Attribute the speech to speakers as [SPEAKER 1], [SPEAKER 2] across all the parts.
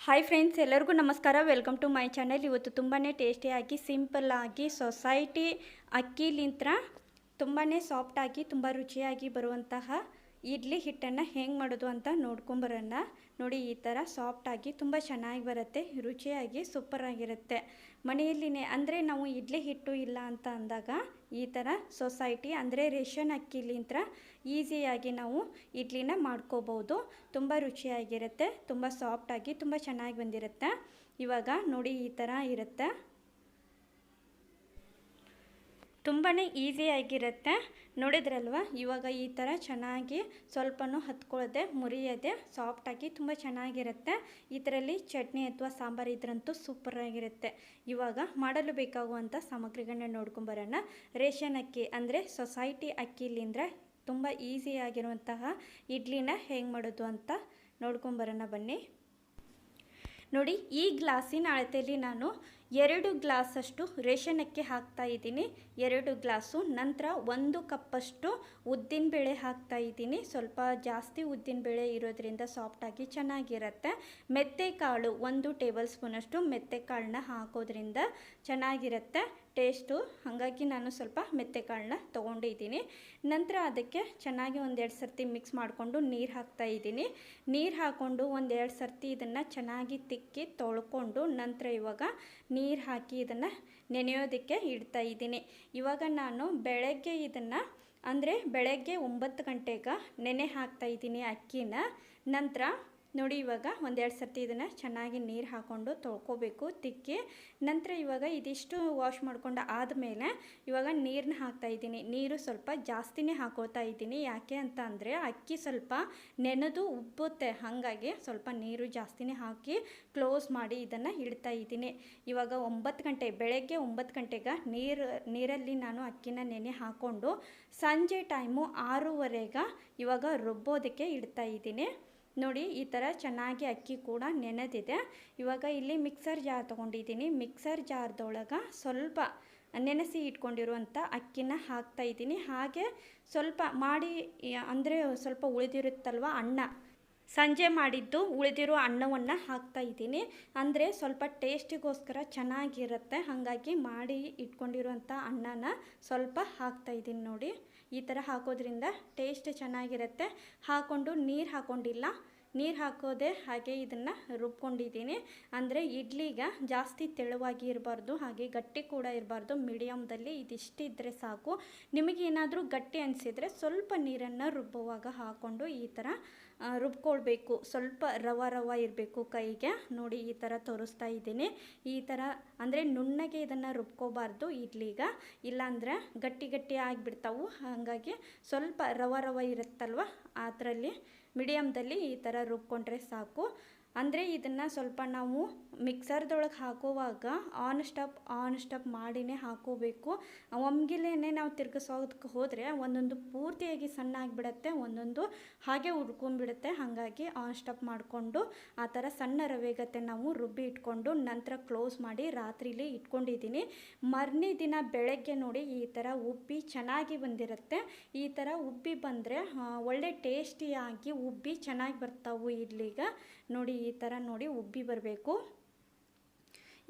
[SPEAKER 1] Hi friends ಎಲ್ಲರಿಗೂ ನಮಸ್ಕಾರ. Welcome to my channel ಇವತ್ತು ತುಂಬಾ ಟೇಸ್ಟಿಯಾಗಿ ಸಿಂಪಲ್ಲಾಗಿ ಸೊಸೈಟಿ ಅಕ್ಕಿಲಿಂತ್ರ ತುಂಬಾ ಸಾಫ್ಟಾಗಿ ತುಂಬ ರುಚಿಯಾಗಿ ಬರುವಂತಹ ಇಡ್ಲಿ ಹಿಟ್ಟನ್ನು ಹೆಂಗೆ ಮಾಡೋದು ಅಂತ ನೋಡ್ಕೊಂಬರೋಣ. ನೋಡಿ, ಈ ಥರ ಸಾಫ್ಟಾಗಿ ತುಂಬ ಚೆನ್ನಾಗಿ ಬರುತ್ತೆ, ರುಚಿಯಾಗಿ ಸೂಪರಾಗಿರುತ್ತೆ ಮನೆಯಲ್ಲಿನೇ, ಅಂದರೆ ನಾವು ಇಡ್ಲಿ ಹಿಟ್ಟು ಇಲ್ಲ ಅಂತ ಅಂದಾಗ ಈ ಥರ ಸೊಸೈಟಿ ಅಂದರೆ ರೇಷನ್ ಅಕ್ಕಿಲಿಂತ್ರ ಈಸಿಯಾಗಿ ನಾವು ಇಡ್ಲಿನ ಮಾಡ್ಕೋಬೋದು. ತುಂಬ ರುಚಿಯಾಗಿರುತ್ತೆ, ತುಂಬ ಸಾಫ್ಟಾಗಿ ತುಂಬ ಚೆನ್ನಾಗಿ ಬಂದಿರುತ್ತೆ. ಇವಾಗ ನೋಡಿ, ಈ ಥರ ಇರುತ್ತೆ. ತುಂಬಾ ಈಸಿಯಾಗಿರುತ್ತೆ ನೋಡಿದ್ರಲ್ವ? ಇವಾಗ ಈ ಥರ ಚೆನ್ನಾಗಿ ಸ್ವಲ್ಪನೂ ಹತ್ಕೊಳ್ಳದೆ ಮುರಿಯದೆ ಸಾಫ್ಟಾಗಿ ತುಂಬ ಚೆನ್ನಾಗಿರುತ್ತೆ. ಇದರಲ್ಲಿ ಚಟ್ನಿ ಅಥವಾ ಸಾಂಬಾರು ಇದ್ರಂತೂ ಸೂಪರಾಗಿರುತ್ತೆ ಇವಾಗ ಮಾಡಲು ಬೇಕಾಗುವಂಥ ಸಾಮಗ್ರಿಗಳನ್ನ ನೋಡ್ಕೊಂಬರೋಣ ರೇಷನ್ ಅಕ್ಕಿ ಅಂದರೆ ಸೊಸೈಟಿ ಅಕ್ಕಿಲಿಂದ ತುಂಬ ಈಸಿಯಾಗಿರುವಂತಹ ಇಡ್ಲಿನ ಹೇಗೆ ಮಾಡೋದು ಅಂತ ನೋಡ್ಕೊಂಬರೋಣ ಬನ್ನಿ. ನೋಡಿ, ಈ ಗ್ಲಾಸಿನ ಅಳತೆಯಲ್ಲಿ ನಾನು ಎರಡು ಗ್ಲಾಸಷ್ಟು ರೇಷನಕ್ಕೆ ಹಾಕ್ತಾ ಇದ್ದೀನಿ. ಎರಡು ಗ್ಲಾಸು, ನಂತರ ಒಂದು ಕಪ್ಪಷ್ಟು ಉದ್ದಿನಬೇಳೆ ಹಾಕ್ತಾ ಇದ್ದೀನಿ. ಸ್ವಲ್ಪ ಜಾಸ್ತಿ ಉದ್ದಿನಬೇಳೆ ಇರೋದ್ರಿಂದ ಸಾಫ್ಟಾಗಿ ಚೆನ್ನಾಗಿರುತ್ತೆ. ಮೆತ್ತೆಕಾಳು ಒಂದು ಟೇಬಲ್ ಸ್ಪೂನಷ್ಟು ಮೆತ್ತೆಕಾಳನ್ನ ಹಾಕೋದ್ರಿಂದ ಚೆನ್ನಾಗಿರುತ್ತೆ. ಟೇಸ್ಟು, ಹಾಗಾಗಿ ನಾನು ಸ್ವಲ್ಪ ಮೆತ್ತೆಕಾಳನ್ನ ತೊಗೊಂಡಿದ್ದೀನಿ. ನಂತರ ಅದಕ್ಕೆ ಚೆನ್ನಾಗಿ ಒಂದೆರಡು ಸರ್ತಿ ಮಿಕ್ಸ್ ಮಾಡಿಕೊಂಡು ನೀರು ಹಾಕ್ತಾ ಇದ್ದೀನಿ. ನೀರು ಹಾಕ್ಕೊಂಡು ಒಂದೆರಡು ಸರ್ತಿ ಇದನ್ನು ಚೆನ್ನಾಗಿ ತಿಕ್ಕಿ ತೊಳ್ಕೊಂಡು ನಂತರ ಇವಾಗ ನೀರು ಹಾಕಿ ಇದನ್ನು ನೆನೆಯೋದಕ್ಕೆ ಇಡ್ತಾ ಇದ್ದೀನಿ. ಇವಾಗ ನಾನು ಬೆಳಗ್ಗೆ ಇದನ್ನು, ಅಂದರೆ ಬೆಳಗ್ಗೆ ಒಂಬತ್ತು ಗಂಟೆಗೆ ನೆನೆ ಹಾಕ್ತಾ ಇದ್ದೀನಿ ಅಕ್ಕಿನ. ನಂತರ ನೋಡಿ, ಇವಾಗ ಒಂದೆರಡು ಸರ್ತಿ ಇದನ್ನು ಚೆನ್ನಾಗಿ ನೀರು ಹಾಕ್ಕೊಂಡು ತೊಳ್ಕೊಬೇಕು, ತಿಕ್ಕಿ. ನಂತರ ಇವಾಗ ಇದಿಷ್ಟು ವಾಶ್ ಮಾಡ್ಕೊಂಡು ಆದಮೇಲೆ ಇವಾಗ ನೀರನ್ನ ಹಾಕ್ತಾ ಇದ್ದೀನಿ. ನೀರು ಸ್ವಲ್ಪ ಜಾಸ್ತಿನೇ ಹಾಕೋತಾ ಇದ್ದೀನಿ. ಯಾಕೆ ಅಂತ ಅಕ್ಕಿ ಸ್ವಲ್ಪ ನೆನೆದು ಉಬ್ಬುತ್ತೆ. ಹಾಗಾಗಿ ಸ್ವಲ್ಪ ನೀರು ಜಾಸ್ತಿನೇ ಹಾಕಿ ಕ್ಲೋಸ್ ಮಾಡಿ ಇದನ್ನು ಇಡ್ತಾ ಇದ್ದೀನಿ. ಇವಾಗ ಒಂಬತ್ತು ಗಂಟೆ, ಬೆಳಗ್ಗೆ ಒಂಬತ್ತು ಗಂಟೆಗೆ ನೀರು, ನೀರಲ್ಲಿ ನಾನು ಅಕ್ಕಿನ ನೆನೆ ಹಾಕ್ಕೊಂಡು ಸಂಜೆ ಟೈಮು ಆರೂವರೆಗೆ ಇವಾಗ ರುಬ್ಬೋದಕ್ಕೆ ಇಡ್ತಾ ಇದ್ದೀನಿ. ನೋಡಿ, ಈ ಥರ ಚೆನ್ನಾಗಿ ಅಕ್ಕಿ ಕೂಡ ನೆನೆದಿದೆ. ಇವಾಗ ಇಲ್ಲಿ ಮಿಕ್ಸರ್ ಜಾರ್ ತೊಗೊಂಡಿದ್ದೀನಿ. ಮಿಕ್ಸರ್ ಜಾರ್ದೊಳಗೆ ಸ್ವಲ್ಪ ನೆನೆಸಿ ಇಟ್ಕೊಂಡಿರುವಂಥ ಅಕ್ಕಿನ ಹಾಕ್ತಾ ಇದ್ದೀನಿ. ಹಾಗೆ ಸ್ವಲ್ಪ ಮಾಡಿ, ಅಂದರೆ ಸ್ವಲ್ಪ ಉಳಿದಿರುತ್ತಲ್ವ ಅನ್ನ ಸಂಜೆ ಮಾಡಿದ್ದು ಉಳಿದಿರೋ ಅನ್ನವನ್ನು ಹಾಕ್ತಾ ಇದ್ದೀನಿ. ಅಂದರೆ ಸ್ವಲ್ಪ ಟೇಸ್ಟಿಗೋಸ್ಕರ ಚೆನ್ನಾಗಿರುತ್ತೆ. ಹಾಗಾಗಿ ಮಾಡಿ ಇಟ್ಕೊಂಡಿರುವಂಥ ಅನ್ನನ ಸ್ವಲ್ಪ ಹಾಕ್ತಾ ಇದ್ದೀನಿ ನೋಡಿ. ಈ ಥರ ಹಾಕೋದ್ರಿಂದ ಟೇಸ್ಟ್ ಚೆನ್ನಾಗಿರುತ್ತೆ. ಹಾಕ್ಕೊಂಡು ನೀರು ಹಾಕ್ಕೊಂಡಿಲ್ಲ ನೀರು ಹಾಕೋದೆ ಹಾಗೆ ಇದನ್ನು ರುಬ್ಕೊಂಡಿದ್ದೀನಿ. ಅಂದರೆ ಇಡ್ಲಿಗೆ ಜಾಸ್ತಿ ತೆಳುವಾಗಿ ಇರಬಾರ್ದು, ಹಾಗೆ ಗಟ್ಟಿ ಕೂಡ ಇರಬಾರ್ದು. ಮೀಡಿಯಮ್ದಲ್ಲಿ ಇದಿಷ್ಟಿದ್ರೆ ಸಾಕು. ನಿಮಗೇನಾದರೂ ಗಟ್ಟಿ ಅನಿಸಿದರೆ ಸ್ವಲ್ಪ ನೀರನ್ನು ರುಬ್ಬುವಾಗ ಹಾಕ್ಕೊಂಡು ಈ ಥರ ರುಬ್ಕೊಳ್ಬೇಕು. ಸ್ವಲ್ಪ ರವ ರವ ಇರಬೇಕು ಕೈಗೆ. ನೋಡಿ ಈ ಥರ ತೋರಿಸ್ತಾ ಇದ್ದೀನಿ. ಈ ಥರ ಅಂದರೆ ನುಣ್ಣಗೆ ಇದನ್ನು ರುಬ್ಕೋಬಾರ್ದು ಇಡ್ಲಿಗ. ಇಲ್ಲಾಂದರೆ ಗಟ್ಟಿ ಗಟ್ಟಿ ಆಗಿಬಿಡ್ತಾವು. ಹಾಗಾಗಿ ಸ್ವಲ್ಪ ರವ ರವ ಇರುತ್ತಲ್ವ ಅದರಲ್ಲಿ ಮೀಡಿಯಮ್ದಲ್ಲಿ ಈ ಥರ ರುಬ್ಕೊಂಡ್ರೆ ಸಾಕು. ಅಂದರೆ ಇದನ್ನು ಸ್ವಲ್ಪ ನಾವು ಮಿಕ್ಸರ್ದೊಳಗೆ ಹಾಕುವಾಗ ಆನ್ ಸ್ಟಪ್ ಆನ್ ಸ್ಟಪ್ ಮಾಡಿನೇ ಹಾಕೋಬೇಕು. ಒಮ್ಗಿಲೇ ನಾವು ತಿರ್ಗಿಸೋದಕ್ಕೆ ಹೋದರೆ ಒಂದೊಂದು ಪೂರ್ತಿಯಾಗಿ ಸಣ್ಣ ಆಗಿಬಿಡುತ್ತೆ ಒಂದೊಂದು ಹಾಗೆ ಉಡ್ಕೊಂಡ್ಬಿಡುತ್ತೆ ಹಾಗಾಗಿ ಆನ್ ಸ್ಟಪ್ ಮಾಡಿಕೊಂಡು ಆ ಥರ ಸಣ್ಣ ರವೆಗತ್ತೆ ನಾವು ರುಬ್ಬಿ ಇಟ್ಕೊಂಡು ನಂತರ ಕ್ಲೋಸ್ ಮಾಡಿ ರಾತ್ರಿಲಿ ಇಟ್ಕೊಂಡಿದ್ದೀನಿ. ಮರನೇ ದಿನ ಬೆಳಗ್ಗೆ ನೋಡಿ ಈ ಥರ ಉಬ್ಬಿ ಚೆನ್ನಾಗಿ ಬಂದಿರುತ್ತೆ. ಈ ಥರ ಉಬ್ಬಿ ಬಂದರೆ ಒಳ್ಳೆ ಟೇಸ್ಟಿಯಾಗಿ ಉಬ್ಬಿ ಚೆನ್ನಾಗಿ ಬರ್ತಾವು ಇಲ್ಲಿಗ ನೋಡಿ ಈ ಥರ ನೋಡಿ ಉಬ್ಬಿ ಬರಬೇಕು.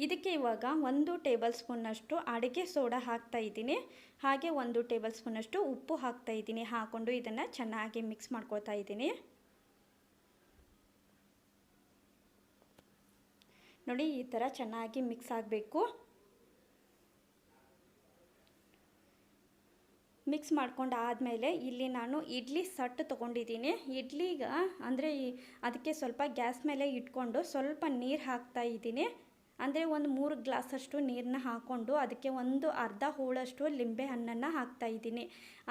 [SPEAKER 1] ಇದಕ್ಕೆ ಇವಾಗ ಒಂದು ಟೇಬಲ್ ಸ್ಪೂನಷ್ಟು ಅಡುಗೆ ಸೋಡಾ ಹಾಕ್ತಾ ಇದ್ದೀನಿ. ಹಾಗೆ ಒಂದು ಟೇಬಲ್ ಸ್ಪೂನಷ್ಟು ಉಪ್ಪು ಹಾಕ್ತಾ ಇದ್ದೀನಿ. ಹಾಕ್ಕೊಂಡು ಇದನ್ನು ಚೆನ್ನಾಗಿ ಮಿಕ್ಸ್ ಮಾಡ್ಕೊಳ್ತಾ ಇದ್ದೀನಿ. ನೋಡಿ ಈ ಥರ ಚೆನ್ನಾಗಿ ಮಿಕ್ಸ್ ಆಗಬೇಕು. ಮಿಕ್ಸ್ ಮಾಡ್ಕೊಂಡು ಆದಮೇಲೆ ಇಲ್ಲಿ ನಾನು ಇಡ್ಲಿ ಸಟ್ಟು ತೊಗೊಂಡಿದ್ದೀನಿ. ಇಡ್ಲಿಗೆ ಅಂದರೆ ಅದಕ್ಕೆ ಸ್ವಲ್ಪ ಗ್ಯಾಸ್ ಮೇಲೆ ಇಟ್ಕೊಂಡು ಸ್ವಲ್ಪ ನೀರು ಹಾಕ್ತಾ ಇದ್ದೀನಿ. ಅಂದರೆ ಒಂದು ಮೂರು ಗ್ಲಾಸಷ್ಟು ನೀರನ್ನ ಹಾಕ್ಕೊಂಡು ಅದಕ್ಕೆ ಒಂದು ಅರ್ಧ ಹೂಳಷ್ಟು ಲಿಂಬೆ ಹಣ್ಣನ್ನು ಹಾಕ್ತಾ ಇದ್ದೀನಿ.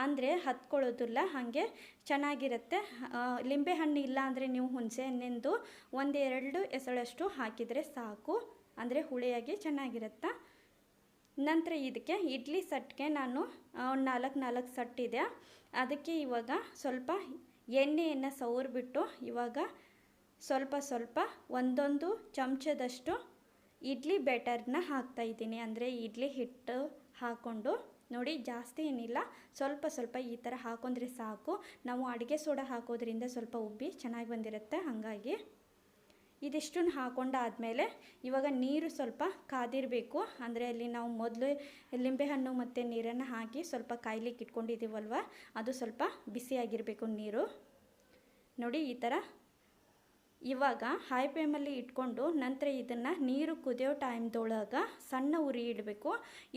[SPEAKER 1] ಅಂದರೆ ಹತ್ಕೊಳ್ಳೋದಿಲ್ಲ, ಹಾಗೆ ಚೆನ್ನಾಗಿರುತ್ತೆ. ಲಿಂಬೆ ಹಣ್ಣು ಇಲ್ಲ ಅಂದರೆ ನೀವು ಹುಣಸೆ ಹಣ್ಣಿಂದು ಒಂದೆರಡು ಎಸಳಷ್ಟು ಹಾಕಿದರೆ ಸಾಕು. ಅಂದರೆ ಹುಳಿಯಾಗಿ ಚೆನ್ನಾಗಿರುತ್ತೆ? ನಂತರ ಇದಕ್ಕೆ ಇಡ್ಲಿ ಸಟ್ಗೆ ನಾನು ನಾಲ್ಕು ನಾಲ್ಕು ಸಟ್ಟಿದೆ. ಅದಕ್ಕೆ ಇವಾಗ ಸ್ವಲ್ಪ ಎಣ್ಣೆಯನ್ನು ಸವರ್ಬಿಟ್ಟು ಇವಾಗ ಸ್ವಲ್ಪ ಸ್ವಲ್ಪ ಒಂದೊಂದು ಚಮಚದಷ್ಟು ಇಡ್ಲಿ ಬ್ಯಾಟರ್ನ ಹಾಕ್ತಾಯಿದ್ದೀನಿ ಅಂದರೆ ಇಡ್ಲಿ ಹಿಟ್ಟು ಹಾಕ್ಕೊಂಡು ನೋಡಿ ಜಾಸ್ತಿ ಏನಿಲ್ಲ, ಸ್ವಲ್ಪ ಸ್ವಲ್ಪ ಈ ಥರ ಹಾಕೊಂಡ್ರೆ ಸಾಕು. ನಾವು ಅಡುಗೆ ಸೋಡಾ ಹಾಕೋದ್ರಿಂದ ಸ್ವಲ್ಪ ಉಬ್ಬಿ ಚೆನ್ನಾಗಿ ಬಂದಿರುತ್ತೆ. ಹಾಗಾಗಿ ಇದಿಷ್ಟನ್ನು ಹಾಕೊಂಡಾದಮೇಲೆ ಇವಾಗ ನೀರು ಸ್ವಲ್ಪ ಕಾದಿರಬೇಕು. ಅಂದರೆ ಅಲ್ಲಿ ನಾವು ಮೊದಲು ಲಿಂಬೆಹಣ್ಣು ಮತ್ತು ನೀರನ್ನು ಹಾಕಿ ಸ್ವಲ್ಪ ಕಾಯ್ಲಿಕ್ಕೆ ಇಟ್ಕೊಂಡಿದ್ದೀವಲ್ವ? ಅದು ಸ್ವಲ್ಪ ಬಿಸಿಯಾಗಿರಬೇಕು ನೀರು. ನೋಡಿ, ಈ ಥರ ಇವಾಗ ಹೈ ಫ್ಲೇಮಲ್ಲಿ ಇಟ್ಕೊಂಡು ನಂತರ ಇದನ್ನು ನೀರು ಕುದಿಯೋ ಟೈಮ್ದೊಳಗೆ ಸಣ್ಣ ಉರಿ ಇಡಬೇಕು.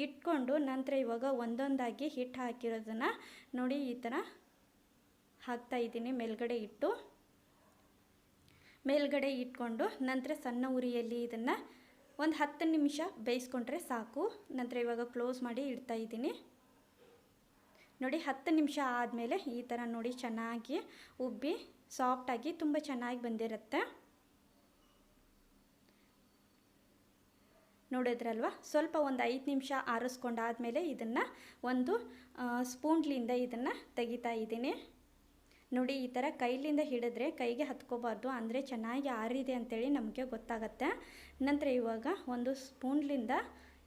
[SPEAKER 1] ಇಟ್ಕೊಂಡು ನಂತರ ಇವಾಗ ಒಂದೊಂದಾಗಿ ಹಿಟ್ಟು ಹಾಕಿರೋದನ್ನು ನೋಡಿ, ಈ ಥರ ಹಾಕ್ತಾ ಇದ್ದೀನಿ ಮೇಲ್ಗಡೆ ಇಟ್ಟು. ಮೇಲ್ಗಡೆ ಇಟ್ಕೊಂಡು ನಂತರ ಸಣ್ಣ ಉರಿಯಲ್ಲಿ ಇದನ್ನು ಒಂದು ಹತ್ತು ನಿಮಿಷ ಬೇಯಿಸ್ಕೊಂಡ್ರೆ ಸಾಕು. ನಂತರ ಇವಾಗ ಕ್ಲೋಸ್ ಮಾಡಿ ಇಡ್ತಾ ಇದ್ದೀನಿ. ನೋಡಿ ಹತ್ತು ನಿಮಿಷ ಆದಮೇಲೆ ಈ ಥರ ನೋಡಿ ಚೆನ್ನಾಗಿ ಉಬ್ಬಿ ಸಾಫ್ಟಾಗಿ ತುಂಬ ಚೆನ್ನಾಗಿ ಬಂದಿರುತ್ತೆ. ನೋಡಿದ್ರಲ್ವ? ಸ್ವಲ್ಪ ಒಂದು ಐದು ನಿಮಿಷ ಆರಿಸ್ಕೊಂಡಾದ್ಮೇಲೆ ಇದನ್ನು ಒಂದು ಸ್ಪೂನ್ಲಿಂದ ಇದನ್ನು ತೆಗಿತಾ ಇದ್ದೀನಿ. ನೋಡಿ, ಈ ಥರ ಕೈಲಿಂದ ಹಿಡಿದ್ರೆ ಕೈಗೆ ಹತ್ಕೋಬಾರ್ದು. ಅಂದರೆ ಚೆನ್ನಾಗಿ ಆರಿದೆ ಅಂತೇಳಿ ನಮಗೆ ಗೊತ್ತಾಗತ್ತೆ. ನಂತರ ಇವಾಗ ಒಂದು ಸ್ಪೂನ್ಲಿಂದ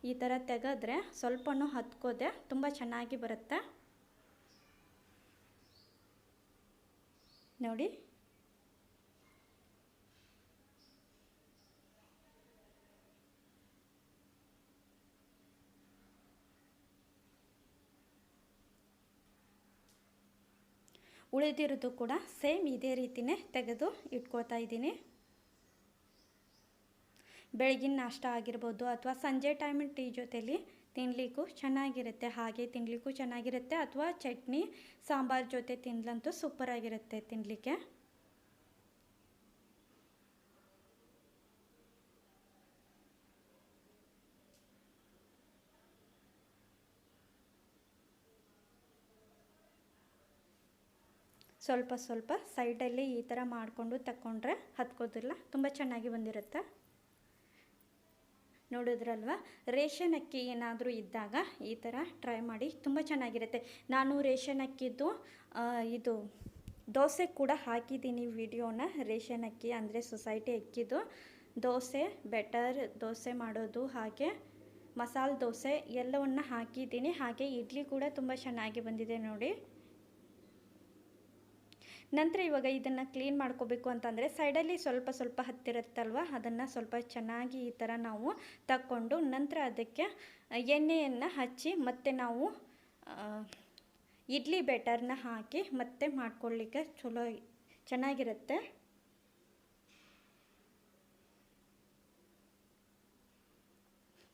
[SPEAKER 1] ಈ ಥರ ತೆಗೆದ್ರೆ ಸ್ವಲ್ಪನೂ ಹತ್ಕೋದೆ ತುಂಬ ಚೆನ್ನಾಗಿ ಬರುತ್ತೆ. ನೋಡಿ ಉಳಿದಿರೋದು ಕೂಡ ಸೇಮ್ ಇದೇ ರೀತಿಯೇ ತೆಗೆದು ಇಟ್ಕೋತಾ ಇದ್ದೀನಿ. ಬೆಳಗಿನ ನಾಷ್ಟ ಆಗಿರ್ಬೋದು ಅಥವಾ ಸಂಜೆ ಟೈಮ್ ಟೀ ಜೊತೆಲಿ ತಿನ್ನಲಿಕ್ಕೂ ಚೆನ್ನಾಗಿರುತ್ತೆ. ಹಾಗೆ ತಿನ್ನಲಿಕ್ಕೂ ಚೆನ್ನಾಗಿರುತ್ತೆ ಅಥವಾ ಚಟ್ನಿ, ಸಾಂಬಾರು ಜೊತೆ ತಿನ್ನಲಂತೂ ಸೂಪರಾಗಿರುತ್ತೆ ತಿನ್ನಲಿಕ್ಕೆ ಸ್ವಲ್ಪ ಸ್ವಲ್ಪ ಸೈಡಲ್ಲಿ ಈ ಥರ ಮಾಡಿಕೊಂಡು ತಕ್ಕೊಂಡ್ರೆ ಹತ್ಕೋದಿಲ್ಲ ತುಂಬ ಚೆನ್ನಾಗಿ ಬಂದಿರುತ್ತೆ. ನೋಡಿದ್ರಲ್ವ? ರೇಷನ್ ಅಕ್ಕಿ ಏನಾದರೂ ಇದ್ದಾಗ ಈ ಥರ ಟ್ರೈ ಮಾಡಿ ತುಂಬ ಚೆನ್ನಾಗಿರುತ್ತೆ. ನಾನು ರೇಷನ್ ಅಕ್ಕಿದ್ದು ಇದು ದೋಸೆ ಕೂಡ ಹಾಕಿದ್ದೀನಿ ವಿಡಿಯೋನ. ರೇಷನ್ ಅಕ್ಕಿ ಅಂದರೆ ಸೊಸೈಟಿ ಅಕ್ಕಿದು. ದೋಸೆ ಬೆಟರ್ ದೋಸೆ ಮಾಡೋದು ಹಾಗೆ ಮಸಾಲೆ ದೋಸೆ ಎಲ್ಲವನ್ನು ಹಾಕಿದ್ದೀನಿ. ಹಾಗೆ ಇಡ್ಲಿ ಕೂಡ ತುಂಬ ಚೆನ್ನಾಗಿ ಬಂದಿದೆ ನೋಡಿ. ನಂತರ ಇವಾಗ ಇದನ್ನು ಕ್ಲೀನ್ ಮಾಡ್ಕೋಬೇಕು ಅಂತಂದರೆ ಸೈಡಲ್ಲಿ ಸ್ವಲ್ಪ ಸ್ವಲ್ಪ ಹತ್ತಿರುತ್ತಲ್ವ? ಅದನ್ನು ಸ್ವಲ್ಪ ಚೆನ್ನಾಗಿ ಈ ಥರ ನಾವು ತಕ್ಕೊಂಡು ನಂತರ ಅದಕ್ಕೆ ಎಣ್ಣೆಯನ್ನು ಹಚ್ಚಿ ಮತ್ತೆ ನಾವು ಇಡ್ಲಿ ಬೆಟರ್ನ ಹಾಕಿ ಮತ್ತೆ ಮಾಡ್ಕೊಳ್ಳಿಕ್ಕೆ ಚಲೋ ಚೆನ್ನಾಗಿರುತ್ತೆ.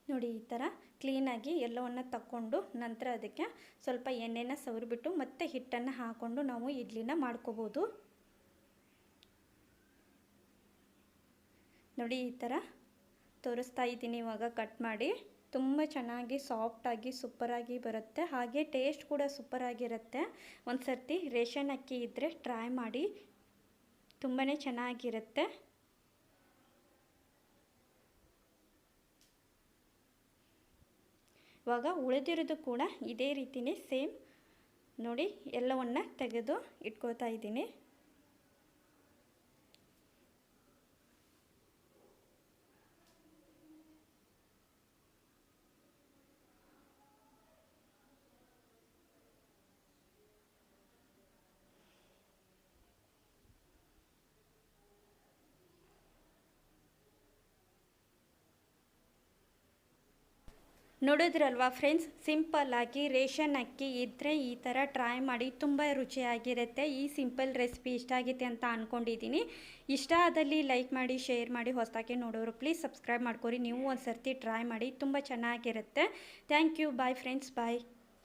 [SPEAKER 1] ನೋಡಿ ಈ ಥರ ಕ್ಲೀನಾಗಿ ಎಲ್ಲವನ್ನು ತಕ್ಕೊಂಡು ನಂತರ ಅದಕ್ಕೆ ಸ್ವಲ್ಪ ಎಣ್ಣೆನ ಸವರಿಬಿಟ್ಟು ಮತ್ತೆ ಹಿಟ್ಟನ್ನು ಹಾಕ್ಕೊಂಡು ನಾವು ಇಡ್ಲಿನ ಮಾಡ್ಕೋಬೋದು. ನೋಡಿ ಈ ಥರ ತೋರಿಸ್ತಾ ಇದ್ದೀನಿ ಇವಾಗ ಕಟ್ ಮಾಡಿ. ತುಂಬ ಚೆನ್ನಾಗಿ ಸಾಫ್ಟಾಗಿ ಸೂಪರಾಗಿ ಬರುತ್ತೆ. ಹಾಗೆ ಟೇಸ್ಟ್ ಕೂಡ ಸೂಪರಾಗಿರುತ್ತೆ. ಒಂದು ಸರ್ತಿ ರೇಷನ್ ಅಕ್ಕಿ ಇದ್ದರೆ ಟ್ರೈ ಮಾಡಿ. ತುಂಬಾ ಚೆನ್ನಾಗಿರುತ್ತೆ. ಇವಾಗ ಉಳಿದಿರೋದು ಕೂಡ ಇದೇ ರೀತಿಯೇ ಸೇಮ್ ನೋಡಿ ಎಲ್ಲವನ್ನು ತೆಗೆದು ಇಟ್ಕೋತಾ ಇದ್ದೀನಿ. ನೋಡಿದ್ರಲ್ವಾ ಫ್ರೆಂಡ್ಸ್? ಸಿಂಪಲ್ಲಾಗಿ ರೇಷನ್ ಅಕ್ಕಿ ಇದ್ದರೆ ಈ ಥರ ಟ್ರೈ ಮಾಡಿ ತುಂಬ ರುಚಿಯಾಗಿರುತ್ತೆ. ಈ ಸಿಂಪಲ್ ರೆಸಿಪಿ ಇಷ್ಟ ಆಗಿದೆ ಅಂತ ಅಂದ್ಕೊಂಡಿದ್ದೀನಿ ಇಷ್ಟ ಆದಲ್ಲಿ ಲೈಕ್ ಮಾಡಿ, ಶೇರ್ ಮಾಡಿ, ಹೊಸದಾಗಿ ನೋಡೋರು ಪ್ಲೀಸ್ ಸಬ್ಸ್ಕ್ರೈಬ್ ಮಾಡ್ಕೊರಿ. ನೀವು ಒಂದು ಸರ್ತಿ ಟ್ರೈ ಮಾಡಿ ತುಂಬ ಚೆನ್ನಾಗಿರುತ್ತೆ. Thank you. Bye friends. Bye.